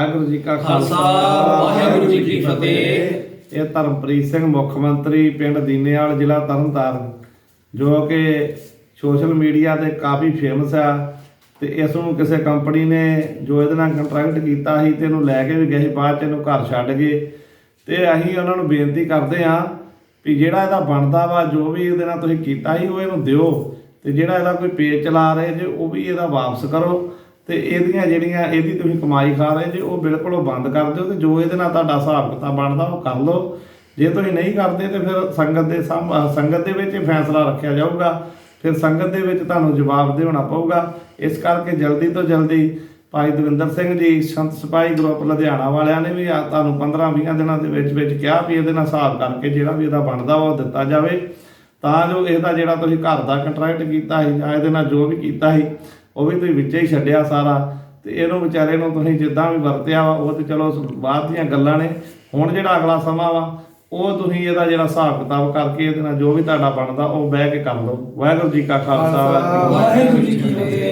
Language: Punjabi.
ਵਾਹਿਗੁਰੂ ਜੀ ਕਾ ਖਾਲਸਾ ਵਾਹਿਗੁਰੂ ਜੀ ਕੀ ਫਤਿਹ। ਇਹ ਧਰਮਪ੍ਰੀਤ ਸਿੰਘ ਮੁੱਖ ਮੰਤਰੀ ਪਿੰਡ ਦੀਨੇਵਾਲ ਜ਼ਿਲ੍ਹਾ ਤਰਨਤਾਰਨ ਜੋ ਕਿ ਸੋਸ਼ਲ ਮੀਡੀਆ ਤੇ ਕਾਫੀ ਫੇਮਸ ਆ ਤੇ ਇਸ ਨੂੰ ਕਿਸੇ ਕੰਪਨੀ ਨੇ ਜੋ ਇਹਦੇ ਨਾਲ ਕੰਟਰੈਕਟ ਕੀਤਾ ਸੀ ਤੇ ਇਹਨੂੰ ਲੈ ਕੇ ਵੀ ਗਏ ਬਾਅਦ ਚ ਇਹਨੂੰ ਘਰ ਛੱਡ ਗਏ। ਤੇ ਅਸੀਂ ਉਹਨਾਂ ਨੂੰ ਬੇਨਤੀ ਕਰਦੇ ਹਾਂ ਵੀ ਜਿਹੜਾ ਇਹਦਾ ਬਣਦਾ ਵਾ ਜੋ ਵੀ ਇਹਦੇ ਨਾਲ ਤੁਸੀਂ ਕੀਤਾ ਸੀ ਉਹ ਇਹਨੂੰ ਦਿਓ ਤੇ ਜਿਹੜਾ ਇਹਦਾ ਕੋਈ ਪੇਜ ਚਲਾ ਰਹੇ ਜੇ ਉਹ ਵੀ ਇਹਦਾ ਵਾਪਸ ਕਰੋ। ਤੇ ਇਹਦੀਆਂ ਜਿਹੜੀਆਂ, ਇਹਦੀ ਤੁਸੀਂ ਕਮਾਈ ਖਾ ਰਹੇ ਜੇ, ਉਹ ਬਿਲਕੁਲ ਉਹ ਬੰਦ ਕਰ ਦਿਓ ਤੇ ਜੋ ਇਹਦੇ ਨਾਲ ਤੁਹਾਡਾ ਹਿਸਾਬ ਕਿਤਾਬ ਬਣਦਾ, ਉਹ ਕਰ ਲਓ। ਜੇ ਤੁਸੀਂ ਨਹੀਂ ਕਰਦੇ ਤੇ ਫਿਰ ਸੰਗਤ ਦੇ ਸਾਹਮ- ਸੰਗਤ ਦੇ ਵਿੱਚ ਇਹ ਫੈਸਲਾ ਰੱਖਿਆ ਜਾਊਗਾ। ਫਿਰ ਸੰਗਤ ਦੇ ਵਿੱਚ ਤੁਹਾਨੂੰ ਜਵਾਬ ਦੇਣਾ ਪਊਗਾ। ਇਸ ਕਰਕੇ ਜਲਦੀ ਤੋਂ ਜਲਦੀ ਭਾਈ ਦਵਿੰਦਰ ਸਿੰਘ ਜੀ, ਸੰਤ ਸਿਪਾਹੀ ਗਰੁੱਪ ਲੁਧਿਆਣਾ ਵਾਲਿਆਂ ਨੇ ਵੀ ਤੁਹਾਨੂੰ 15-20 ਦਿਨਾਂ ਦੇ ਵਿੱਚ ਵਿੱਚ ਕਿਹਾ ਵੀ ਇਹਦੇ ਨਾਲ ਹਿਸਾਬ ਕਰਕੇ ਜਿਹੜਾ ਵੀ ਇਹਦਾ ਬਣਦਾ ਵਾ ਉਹ ਦਿੱਤਾ ਜਾਵੇ। ਤਾਂ ਜੋ ਇਹਦਾ ਜਿਹੜਾ ਤੁਸੀਂ ਘਰ ਦਾ ਕੰਟਰੈਕਟ ਕੀਤਾ ਸੀ ਜਾਂ ਇਹਦੇ ਨਾਲ ਜੋ ਵੀ ਕੀਤਾ ਸੀ ਉਹ ਵੀ ਤੁਸੀਂ ਵਿੱਚੇ ਹੀ ਛੱਡਿਆ ਸਾਰਾ ਤੇ ਇਹਨੂੰ ਵਿਚਾਰੇ ਨੂੰ ਤੁਸੀਂ ਜਿੱਦਾਂ ਵੀ ਵਰਤਿਆ ਵਾ, ਉਹ ਤੇ ਚਲੋ ਬਾਅਦ ਦੀਆਂ ਗੱਲਾਂ ਨੇ। ਹੁਣ ਜਿਹੜਾ ਅਗਲਾ ਸਮਾਂ ਵਾ, ਉਹ ਤੁਸੀਂ ਇਹਦਾ ਜਿਹੜਾ ਹਿਸਾਬ ਕਿਤਾਬ ਕਰਕੇ ਇਹਦੇ ਨਾਲ ਜੋ ਵੀ ਤੁਹਾਡਾ ਬਣਦਾ, ਉਹ ਬਹਿ ਕੇ ਕਰ ਲਓ। ਵਾਹਿਗੁਰੂ ਜੀ ਕਾ ਖਾਲਸਾ, ਵਾਹਿਗੁਰੂ ਜੀ ਕੀ ਫਤਿਹ।